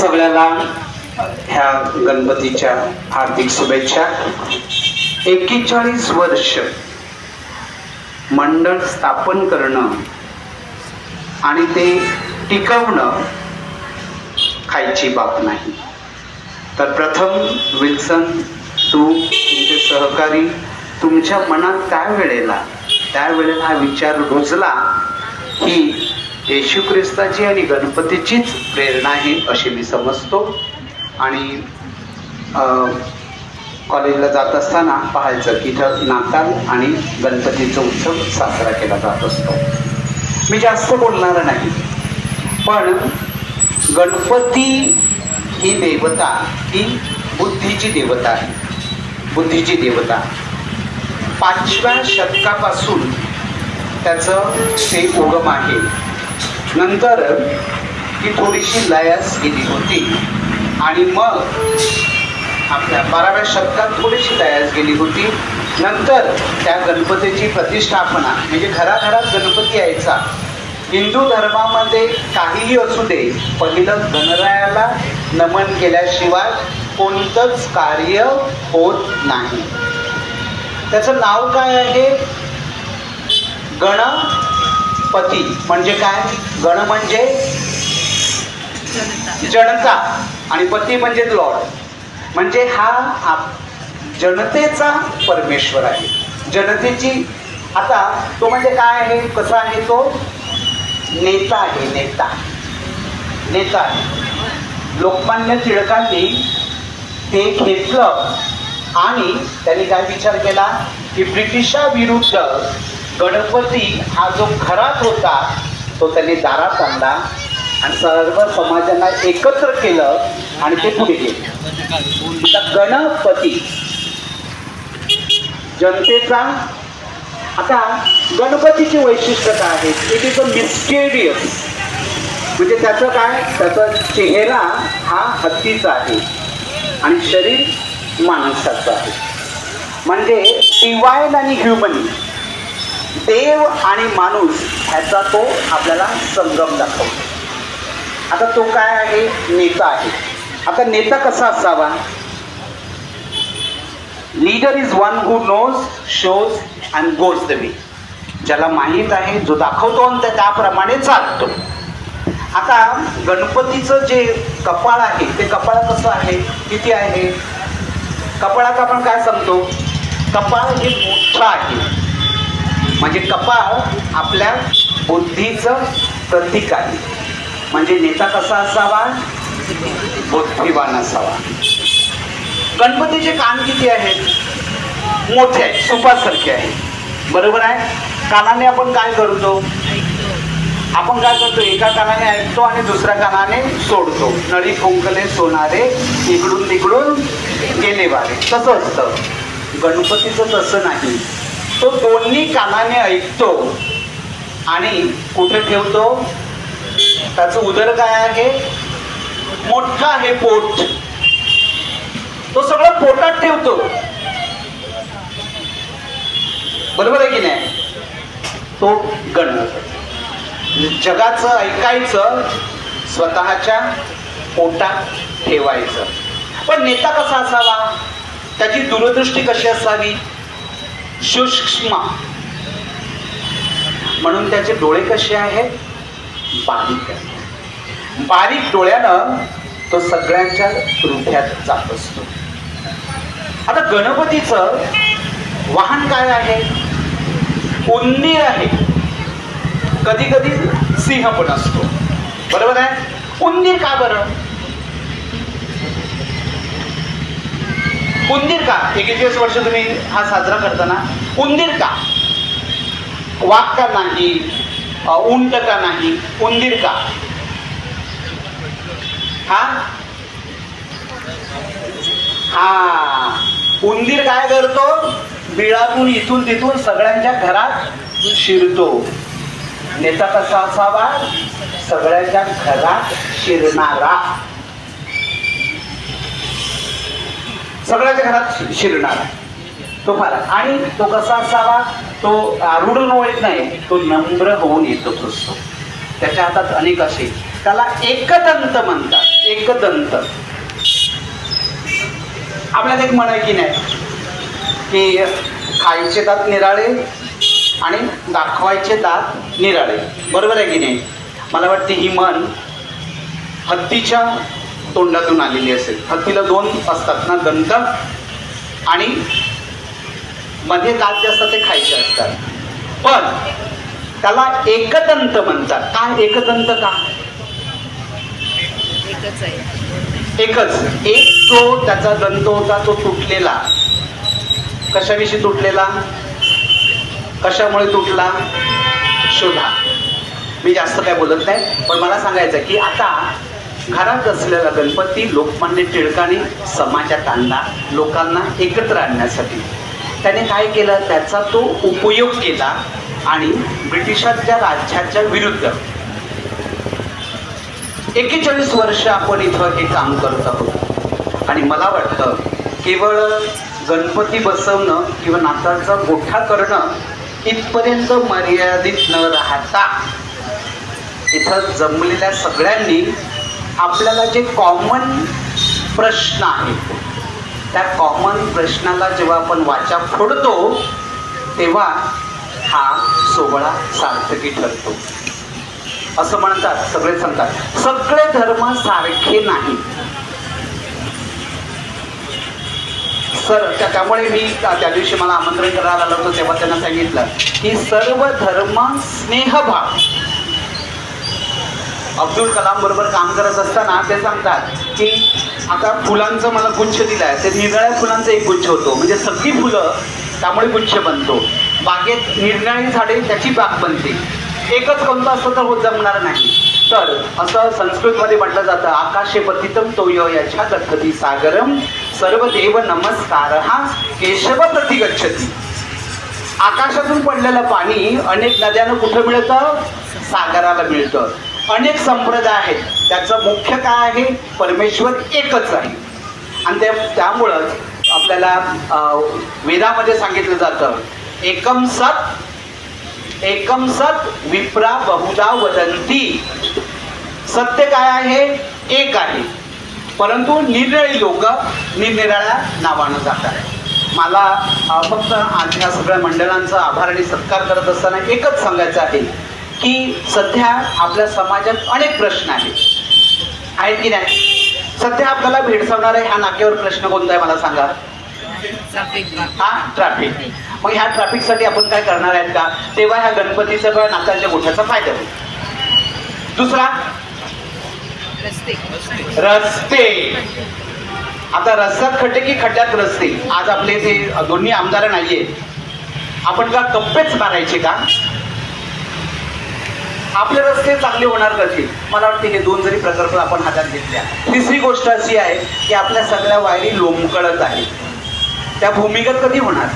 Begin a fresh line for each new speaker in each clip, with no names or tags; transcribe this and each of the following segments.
सगळ्याला ह्या गणपतीच्या हार्दिक शुभेच्छा. एकेचाळीस वर्ष मंडळ स्थापन करणं आणि ते टिकवणं खायची बाब नाही. तर प्रथम विल्सन तू तुमचे सहकारी तुमच्या मनात त्यावेळेला त्यावेळेला हा विचार रुजला की येशू ख्रिस्ताची आणि गणपतीचीच प्रेरणा आहे अशी मी समजतो. आणि कॉलेजला जात असताना पाहायचं की इथं नाताल आणि गणपतीचा उत्सव साजरा केला जात असतो. मी जास्त बोलणार नाही पण गणपती ही देवता ही बुद्धीची देवता आहे. बुद्धीची देवता. पाचव्या शतकापासून त्याचं ते उगम आहे. नंतर ती थोडीशी लयास गेली होती. आणि मग आपल्या बाराव्या शतकात थोडीशी लयास गेली होती. नंतर त्या गणपतीची प्रतिष्ठापना म्हणजे घराघरात गणपती यायचा. हिंदू धर्मामध्ये काहीही असू दे पहिलं गणरायाला नमन केल्याशिवाय कोणतंच कार्य होत नाही. त्याचं नाव काय आहे? गण पती म्हणजे काय? गण म्हणजे जनता आणि पती म्हणजे लॉर्ड. म्हणजे हा आप- जनतेचा परमेश्वर आहे. जनतेची आता तो म्हणजे काय आहे? कसा आहे तो? नेता आहे नेता. नेता आहे. लोकमान्य टिळकांनी ते घेतलं आणि त्यांनी काय विचार केला? की ब्रिटिशाविरुद्ध गणपती हा जो खराच होता तो त्यांनी दारात आणला आणि सर्व समाजांना एकत्र केलं आणि ते पुढे गेले. गणपती जनतेचा आता गणपतीची वैशिष्ट्य काय आहे? इट इज अ मिस्टेरियस म्हणजे त्याचं काय? त्याचा चेहरा हा हत्तीचा आहे आणि शरीर माणसाचं आहे. म्हणजे डिवाईन आणि ह्युमन देव आणि माणूस ह्याचा तो आपल्याला संगम दाखवतो. आता तो काय आहे? नेता आहे. आता नेता कसा असावा? Leader is one who knows shows and goes the way ज्याला माहीत आहे जो दाखवतो आणि त्याप्रमाणे चालतो. आता गणपतीचं जे कपाळ आहे ते कपाळ कसं आहे? किती आहे? कपाळात आपण काय सांगतो? कपाळ हे मोठं आहे. म्हणजे कपाळ आपल्या बुद्धीचं प्रतीक आहे. म्हणजे नेता कसा असावा? बुद्धिवान असावा. गणपतीचे कान किती आहेत? मोठे आहेत सुपासारखे आहेत. बरोबर आहे? कानाने आपण काय करतो? आपण काय करतो? एका कानाने ऐकतो आणि दुसऱ्या कानाने सोडतो. नळी फुंकले सोनारे इकडून तिकडून गेले वारे तसं असतं. गणपतीचं तसं नाही. तो दोन्ही कानाने ऐकतो. आणि कुठे ठेवतो? त्याचं उदर काय आहे? मोठं आहे पोट. तो सगळं पोटात ठेवतो. बरोबर आहे की नाही? तो गण. जगाचं ऐकायचं स्वतःच्या पोटात ठेवायचं. पण नेता कसा असावा? त्याची दूरदृष्टी कशी असावी? सूक्ष्म म्हणून त्याचे डोळे कसे आहेत? बारीक आहे बारीक डोळ्यानं तो सगळ्यांच्या हृदयात जात असतो. आता गणपतीचं वाहन काय आहे? उंदीर आहे. कधी कधी सिंह पण असतो. बरोबर आहे? उंदीर का बरं? उंदीर का? एकेचाळीस वर्ष तुम्ही हा साजरा करताना? उंदीर का? वाघ का नाही? उंट का नाही? उंदीर का? हा? हा. उंदीर काय करतो? बिळातून इथून तिथून सगळ्यांच्या घरात शिरतो. नेता कसा असावा? सगळ्यांच्या घरात शिरणारा. सगळ्याच्या घरात शिरणार शिरणारा तो फार आणि तो कसा असावा? तो आरुढून वळत नाही. तो नम्र होऊन येतो असतो त्याच्या हातात अनेक असे. त्याला एकदंत म्हणतात. एकदंत. आपल्याला एक म्हणाय की नाही? की खायचे दात निराळे आणि दाखवायचे दात निराळे. बरोबर आहे की नाही? मला वाटते ही मन हत्तीच्या तोंडातून आलेली असेल. हत्तीला दोन असतात ना दंत आणि मध्ये दात जे असतात ते खायचे असतात. पण त्याला एकदंत म्हणतात. काय एकदंत का?
एकच आहे.
एकच. एक जो त्याचा दंत होता तो तुटलेला. कशाविषयी तुटलेला? कशामुळे तुटला? शोधा. मी जास्त काय बोलत नाही पण मला सांगायचं की आता घरात असलेला गणपती लोकमान्य टिळकाने समाजात आणला लोकांना एकत्र आणण्यासाठी. त्याने काय केलं? त्याचा तो उपयोग केला आणि ब्रिटिशांच्या राज्याच्या विरुद्ध. एकेचाळीस वर्ष आपण इथं हे काम करत आहोत. आणि मला वाटतं केवळ गणपती बसवणं किंवा नाताळचा गोठा करणं इथपर्यंत मर्यादित न राहता इथं जमलेल्या सगळ्यांनी आपल्याला जे कॉमन प्रश्न आहेत त्या कॉमन प्रश्नाला जेव्हा आपण वाचा फोडतो तेव्हा हा सोहळा सार्थकी ठरतो. असं म्हणतात सगळे सांगतात. सगळे धर्म सारखे नाही. सर त्यामुळे मी त्या त्या दिवशी मला आमंत्रण करायला आलं होतं तेव्हा त्यांना सांगितलं की सर्व धर्म स्नेहभाव. अब्दुल कलाम बरोबर काम करत असताना ते सांगतात की आता फुलांचं मला गुच्छ दिलाय. ते निरनिळ्या फुलांचं एक गुच्छ होतो. म्हणजे सगळी फुलं त्यामुळे गुच्छ बनतो. बागेत निरनिळी झाडे त्याची बाग बनते. एकच कोणतं असतं तर होत जमणार नाही. तर असं संस्कृतमध्ये म्हटलं जातं आकाशे पतितम तोय याच्या दखती सागरम सर्व देव नमस्कार हा केशव प्रति गच्छती आकाशातून पडलेलं पाणी अनेक नद्यांना कुठं मिळतं? सागराला मिळतं. अनेक संप्रदाय आहेत. त्याचं मुख्य काय आहे? परमेश्वर एकच आहे. आणि ते त्यामुळंच आपल्याला वेदामध्ये सांगितलं जातं एकम सत एकम सत विप्रा बहुधा वदंती सत्य काय आहे? एक आहे. परंतु निरनिळी लोक निरनिराळ्या नावानं जातात मला फक्त आज ह्या सगळ्या मंडळांचा आभार आणि सत्कार करत असताना एकच सांगायचं आहे. की सध्या आपल्या समाजात अनेक प्रश्न आहेत. आहेत की नाही? सध्या आपल्याला भेडसावणारा ह्या नाक्यावर प्रश्न कोणता आहे मला सांगा? हा? ट्रॅफिक मग ह्या ट्रॅफिकसाठी आपण काय करणार आहेत का? तेव्हा ह्या गणपतीचा किंवा नाकाच्या मोठ्याचा फायदा होईल. दुसरा?
रस्ते.
रस्ते आता रस्त्यात खड्डे की खड्ड्यात रस्ते? आज आपले ते दोन्ही आमदार नाहीये आपण का कप्पेच मारायचे का? आपले रस्ते चांगले होणार कसे मला वाटते हे दोन जरी प्रकल्प आपण हातात घेतल्या तिसरी गोष्ट अशी आहे की आपल्या सगळ्या वायरी लोंबकळत आहेत. त्या भूमिगत कधी होणार?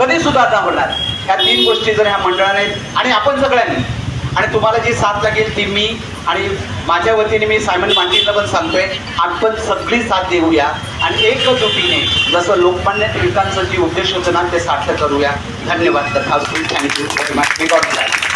कधी सुधारणा होणार? ह्या तीन गोष्टी जर ह्या मंडळाने आणि आपण सगळ्यांनी आणि तुम्हाला जी साथ लागेल ती मी आणि माझ्या वतीने मी सायमन मांडीला पण सांगतोय आपण सगळी साथ देऊया आणि एकजुटीने जसं लोकमान्य टिळकांचं जी उद्देश होतं ना ते सार्थ करूया. धन्यवाद. तथास्तु थँक्यू. Very much